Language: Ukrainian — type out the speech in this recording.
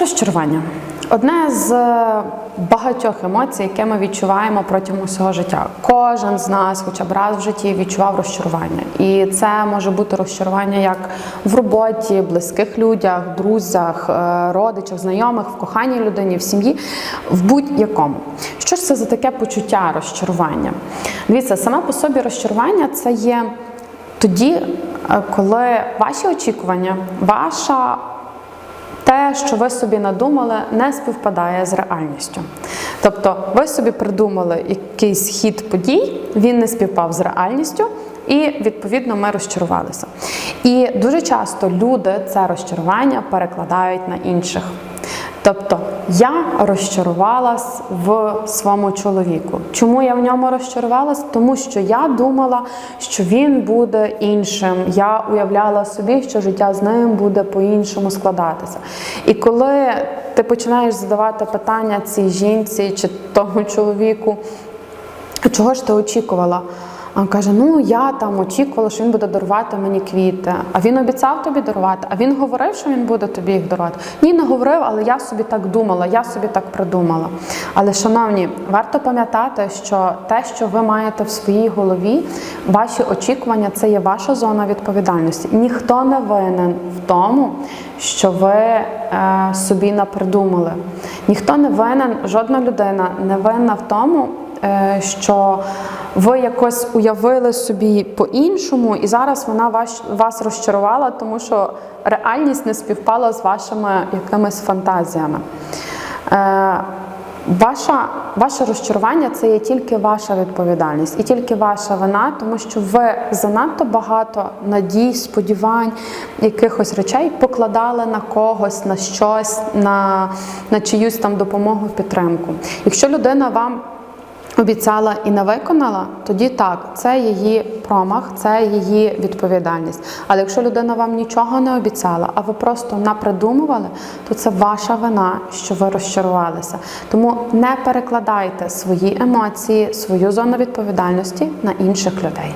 Розчарування одне з багатьох емоцій, яке ми відчуваємо протягом усього життя. Кожен з нас, хоча б раз в житті, відчував розчарування. І це може бути розчарування як в роботі, близьких людях, друзях, е, родичах, знайомих, в коханій людині, в сім'ї, в будь-якому. Що ж це за таке почуття розчарування? Дивіться, саме по собі розчарування це є тоді, е, коли ваші очікування, ваша те, що ви собі надумали, не співпадає з реальністю. Тобто, ви собі придумали якийсь хід подій, він не співпав з реальністю, і відповідно ми розчарувалися. І дуже часто люди це розчарування перекладають на інших. Тобто я розчарувалась в своєму чоловіку. Чому я в ньому розчарувалась? Тому що я думала, що він буде іншим. Я уявляла собі, що життя з ним буде по-іншому складатися. І коли ти починаєш задавати питання цій жінці чи тому чоловіку, чого ж ти очікувала? Каже: ну я там очікувала, що він буде дарувати мені квіти. А він обіцяв тобі дарувати. А він говорив, що він буде тобі їх дарувати. Ні, не говорив, але я собі так думала, я собі так придумала. Але, шановні, варто пам'ятати, що те, що ви маєте в своїй голові, ваші очікування це є ваша зона відповідальності. Ніхто не винен в тому, що ви е, собі напридумали. Ніхто не винен, жодна людина не винна в тому, е, що ви якось уявили собі по-іншому, і зараз вона вас, вас розчарувала, тому що реальність не співпала з вашими якимись фантазіями. Е, Ваша, ваше розчарування це є тільки ваша відповідальність і тільки ваша вина, тому що ви занадто багато надій, сподівань, якихось речей покладали на когось, на щось, на, на чиюсь там допомогу, підтримку. Якщо людина вам обіцяла і не виконала, тоді так, це її промах, це її відповідальність. Але якщо людина вам нічого не обіцяла, а ви просто напридумували, то це ваша вина, що ви розчарувалися. Тому не перекладайте свої емоції, свою зону відповідальності на інших людей.